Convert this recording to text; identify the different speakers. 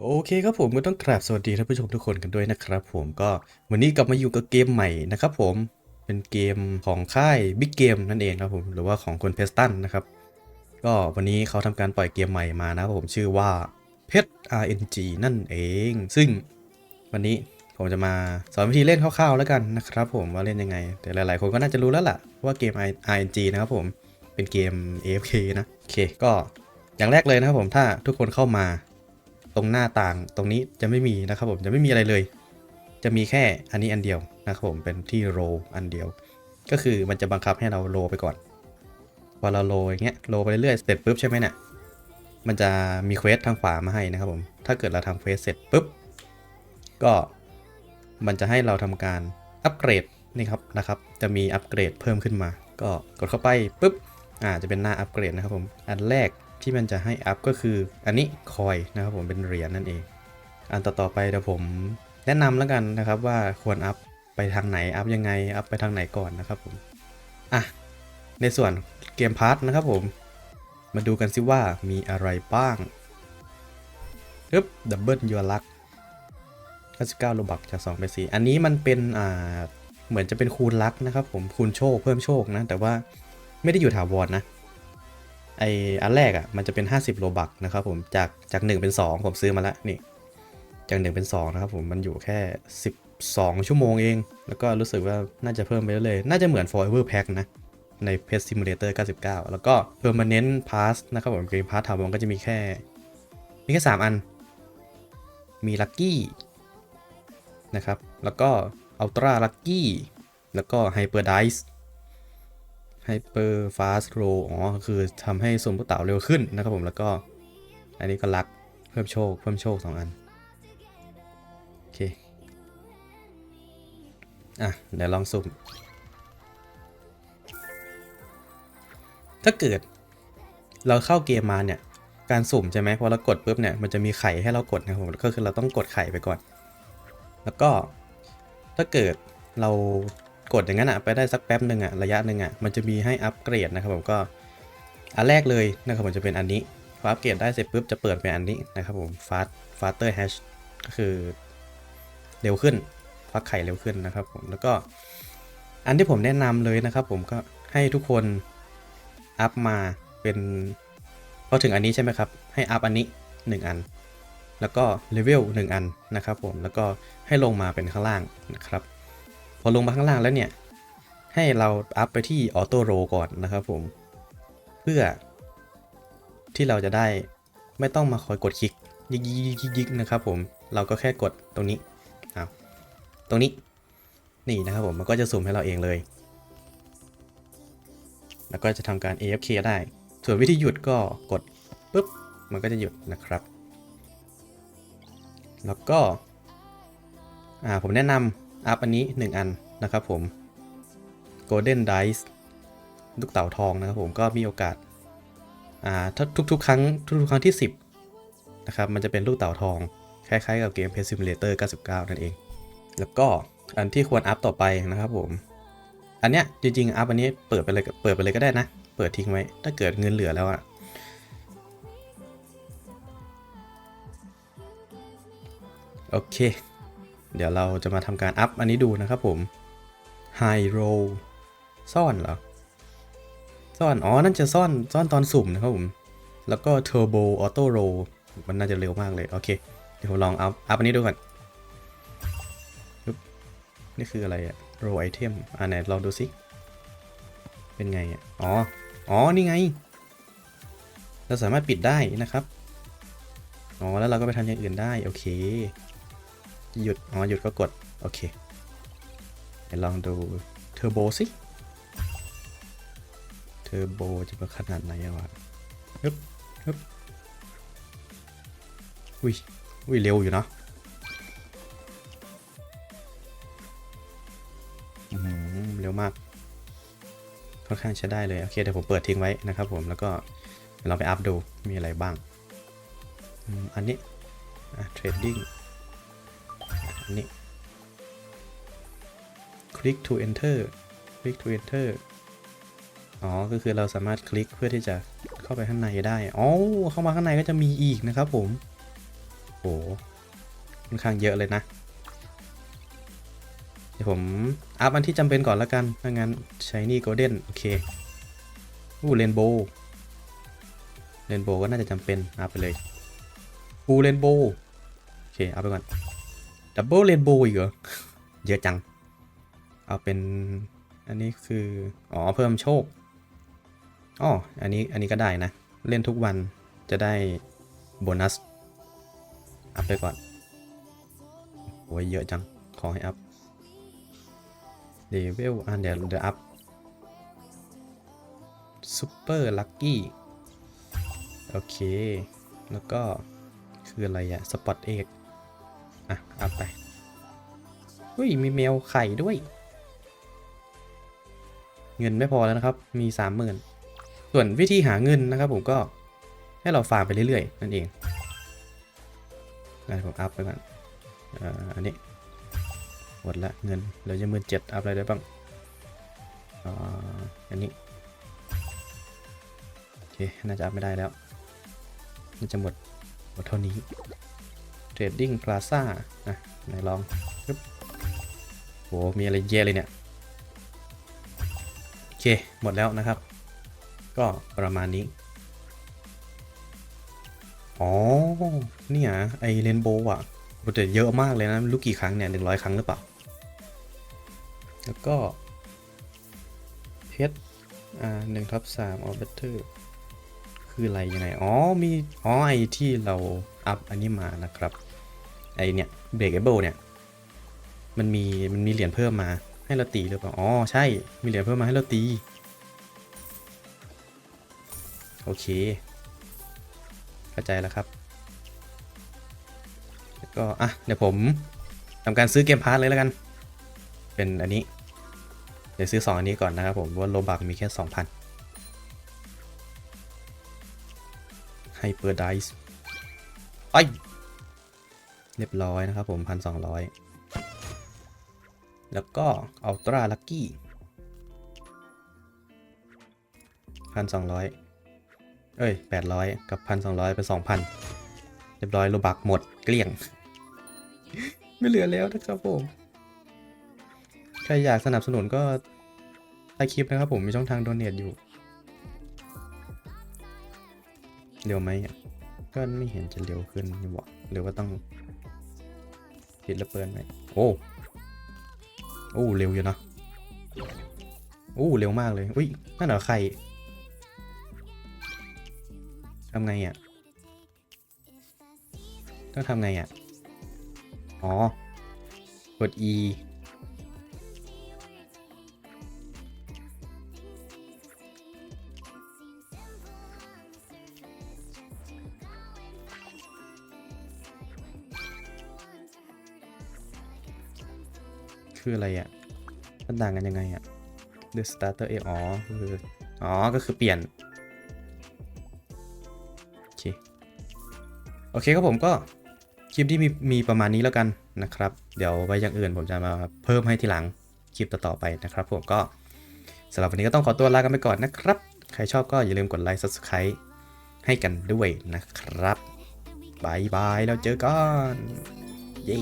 Speaker 1: โอเคครับผมก็ต้องกราบสวัสดีท่านผู้ชมทุกคนกันด้วยนะครับผมก็วันนี้กลับมาอยู่กับเกมใหม่นะครับผมเป็นเกมของค่าย Big Game นั่นเองครับผมหรือว่าของคนเพสตันนะครับก็วันนี้เขาทำการปล่อยเกมใหม่มานะครับผมชื่อว่าเพชร RNG นั่นเอง ซึ่งวันนี้ผมจะมาสอนวิธีเล่นคร่าวๆแล้วกันนะครับผมว่าเล่นยังไง แต่หลายๆ คนก็น่าจะรู้แล้วล่ะว่าเกม RNG นะครับผมเป็นเกม AFK นะโอเคก็อย่างแรกเลยนะครับผมถ้าทุกคนเข้ามา ตรงหน้าต่างตรงนี้จะไม่มีนะครับผมจะไม่มีอะไรเลย จะมีแค่อันนี้อันเดียวนะครับผมเป็นที่โรอันเดียว ก็คือมันจะบังคับให้เราโรไปก่อนพอเราโรอย่างเงี้ยโรไปเรื่อยๆเสร็จปุ๊บใช่ไหมเนี่ยมันจะมีเควสทางขวามาให้นะครับผมถ้าเกิดเราทำเควสเสร็จปุ๊บก็มันจะให้เราทำการอัปเกรดนี่ครับนะครับ จะมีอัปเกรดเพิ่มขึ้นมา ก็กดเข้าไปปุ๊บอ่าจะเป็นหน้าอัปเกรดนะครับผมอันแรก ที่มันจะให้อัพก็คืออันนี้คอยนะครับผมเป็นเหรียญนั่นเอง อันต่อๆไปเดี๋ยวผมแนะนำแล้วกันนะครับว่าควรอัพไปทางไหนอัพยังไงอัพไปทางไหนก่อนนะครับผมอะในส่วนเกมพาร์ทนะครับผม มาดูกันซิว่ามีอะไรบ้างปึ๊บดับเบิลยูลัก99โลบักจาก2ไป4อันนี้มันเป็นอ่าเหมือนจะเป็นคูณลักนะครับผมคูณโชคเพิ่มโชคนะ แต่ว่าไม่ได้อยู่ถาวรนะ ไออันแรกอะ่ะมันจะเป็น 50 โลบักนะครับผมจากจาก 1 เป็น 2 ผมซื้อมาแล้วนี่จาก 1 เป็น 2 นะครับผมมันอยู่แค่ 12 ชั่วโมงเอง แล้วก็รู้สึกว่าน่าจะเพิ่มไปเรื่อยๆน่าจะเหมือน Forever Pack นะ ใน Pet Simulator 99 แล้วก็ Permanent Pass นะครับผม Game Pass ถาวรก็จะมีแค่ มีแค่ 3 อัน มี Lucky นะครับแล้วก็ Ultra Lucky แล้วก็ Hyper Dice Hyper Fast Roll อ๋อ คือทำให้สุ่มลูกเต๋าเร็วขึ้นนะครับผม แล้วก็ อันนี้ก็ลัก เพิ่มโชค เพิ่มโชค 2 อัน โอเค อะ เดี๋ยวลองสุ่ม ถ้าเกิด เราเข้าเกมมาเนี่ย การสุ่มใช่ไหมพอเรากดปุ๊บเนี่ย มันจะมีไข่ให้เรากดนะครับผม ก็คือเราต้องกดไข่ไปก่อน แล้วก็ ถ้าเกิดเรา กดอย่างนั้นอะไปได้สักแป๊บหนึ่งอะระยะหนึ่งอะมันจะมีให้อัปเกรดนะครับผมก็อันแรกเลยนะครับผมจะเป็นอันนี้พออัปเกรดได้เสร็จปุ๊บจะเปิดเป็นอันนี้นะครับผม fast faster hash ก็คือเร็วขึ้นฟักไข่เร็วขึ้นนะครับผมแล้วก็อันที่ผมแนะนำเลยนะครับผมก็ให้ทุกคนอัพมาเป็นพอถึงอันนี้ใช่ไหมครับ ให้อัพอันนี้ 1 อัน แล้วก็เลเวล1อันนะครับผมแล้วก็ให้ลงมาเป็นข้างล่างนะครับ อลงมาข้างล่างแล้วเนี่ย ให้เราอัพไปที่ออโต้โรก่อนนะครับผม เพื่อที่เราจะได้ไม่ต้องมาคอยกดคลิกยิกยิกยิกยิกนะครับผม เราก็แค่กดตรงนี้อ้าวตรงนี้ นี่นะครับผม มันก็จะสุ่มให้เราเองเลย แล้วก็จะทำการ AFK ได้ ส่วนวิธีหยุดก็กดปุ๊บ มันก็จะหยุดนะครับ แล้วก็ อ่า ผมแนะนำ อัพอันนี้ 1 อันนะครับผม Golden Dice ลูกเต่าทองนะครับผมก็มีโอกาสอ่าถ้าทุกๆ ครั้งทุกๆ ครั้งที่ 10นะครับมันจะเป็นลูกเต่าทอง คล้ายๆ กับเกม Pet Simulator 99 นั่นเอง แล้วก็อันที่ควรอัพต่อไปนะครับผม อันเนี้ยจริงๆ อัพอันนี้เปิดไปเลยเปิดไปเลยก็ได้นะ เปิดทิ้งไว้ ถ้าเกิดเงินเหลือแล้วอะโอเค เดี๋ยวเราจะมาทำการอัพอันนี้ดูนะครับผม High Roll ซ่อนเหรอ ซ่อน อ๋อ นั่นจะซ่อน ซ่อนตอนสุ่มนะครับผม แล้วก็ Turbo Auto Roll มันน่าจะเร็วมากเลย โอเค เดี๋ยวลองอัพ อัพอันนี้ดูก่อน นี่คืออะไรอะ Roll Item อ่าไหนลองดูสิเป็นไงอะอ๋อ อ๋อ นี่ไง เราสามารถปิดได้นะครับ อ๋อ แล้วเราก็ไปทำอย่างอื่นได้ โอเค หยุด อ๋อ หยุดก็กด โอเคเดี๋ยวลองดูเทอร์โบสิเทอร์โบจะเป็นขนาดไหนอะวะฮึบฮึบอุ้ยอุ้ยเร็วอยู่เนาะอื้อหือเร็วมาก ค่อนข้างใช้ได้เลย โอเคเดี๋ยวผมเปิดทิ้งไว้นะครับผม แล้วก็เราไปอัพดู มีอะไรบ้าง อันนี้เทรดดิ้ง นนี้ click to enter click to enter อ๋อ ก็คือเราสามารถคลิกเพื่อที่จะเข้าไปข้างในได้ อ๋อ เข้ามาข้างในก็จะมีอีกนะครับผม โหค่อนข้างเยอะเลยนะ เดี๋ยวผม อัพอันที่จำเป็นก่อนแล้วกันถ้างั้นใช้นี่โกลเด้นโอเค อู้เรนโบว์เรนโบว์ก็น่าจะจำเป็น อัพไปเลยฟูเรนโบว์โอเคเอาไปก่อน ดับเบิลเรนโบว์อีกเหรอ เยอะจัง เอาเป็น อันนี้คือ อ๋อ เพิ่มโชค อ๋อ อันนี้ อันนี้ก็ได้นะ เล่นทุกวันจะได้โบนัส อัพไปก่อน โอ้ยเยอะจัง ขอให้อัพเลเวลอันเดี๋ยวเดี๋ยวอัพซูเปอร์ลัคกี้ โอเค แล้วก็คืออะไรอะสปอตเอก อะอัพไปเฮ้ยมีแมวไข่ด้วย เงินไม่พอแล้วนะครับ มีสามหมื่นส่วนวิธีหาเงินนะครับ ผมก็ให้เราฟาร์มไปเรื่อยๆ นั่นเองงั้นผมอัพไปก่อนอันนี้หมดละเงินเหลือจะหมื่นเจ็ดอัพอะไรได้บ้างอันนี้โอเคน่าจะอัพไม่ได้แล้วน่าจะหมดหมดเท่านี้ Trading Plaza นะไหนลองปึ๊บโหมีอะไรเยอะเลยเนี่ย โอเค หมดแล้วนะครับ ก็ประมาณนี้ อ๋อ เนี่ย ไอเรนโบว์อะโอ้แต่เยอะมากเลยนะรู้กี่ครั้งเนี่ยหนึ่งร้อยครั้งหรือเปล่า แล้วก็เพชรอ่าหนึ่งทับสามออเบเตอร์คืออะไรยังไง อ๋อ มี อ๋อ ไอที่เราอัพอันนี้มานะครับ ไอเนี่ยเบรกเอเบิลเนี่ย มันมีมันมีเหรียญเพิ่มมาให้เราตีหรือเปล่า อ๋อ ใช่ มีเหรียญเพิ่มมาให้เราตี โอเค เข้าใจแล้วครับ แล้วก็ อะ เดี๋ยวผมทำการซื้อเกมพาร์ทเลยแล้วกัน เป็นอันนี้ เดี๋ยวซื้อ 2 อันนี้ก่อนนะครับผมว่าโลบักมีแค่ 2,000ไฮเปอร์ไดส์ไป เรียบร้อยนะครับผม1,200แล้วก็อัลตร้าลัคกี้1,200เอ้ย800กับ1,200เป็น2,000เรียบร้อยโลบักหมดเกลี้ยง ไม่เหลือแล้วนะครับผม ใครอยากสนับสนุนก็ใต้คลิปนะครับผมมีช่องทางโดเนทอยู่ เร็วไหมอะก็ไม่เห็นจะเร็วขึ้นหรือว่าต้อง ปิดระเบิดไหมโอ้โอ้เร็วอยู่นะโอ้เร็วมากเลยอุ้ยนั่นเหรอใครทำไงอะต้องทำไงอะ อ๋อ กด E คืออะไรอะมันต่างกันยังไงอะ The starter เออ๋อคืออ๋อ ก็คือเปลี่ยน โอเค โอเคครับผมก็คลิปที่มีมีประมาณนี้แล้วกันนะครับ เดี๋ยวไว้อย่างอื่นผมจะมาเพิ่มให้ทีหลังคลิปต่อๆไปนะครับผมก็สำหรับวันนี้ก็ต้องขอตัวลากันไปก่อนนะครับ ใครชอบก็อย่าลืมกดไลค์ subscribe ให้กันด้วยนะครับบายบายแล้วเจอกัน เย้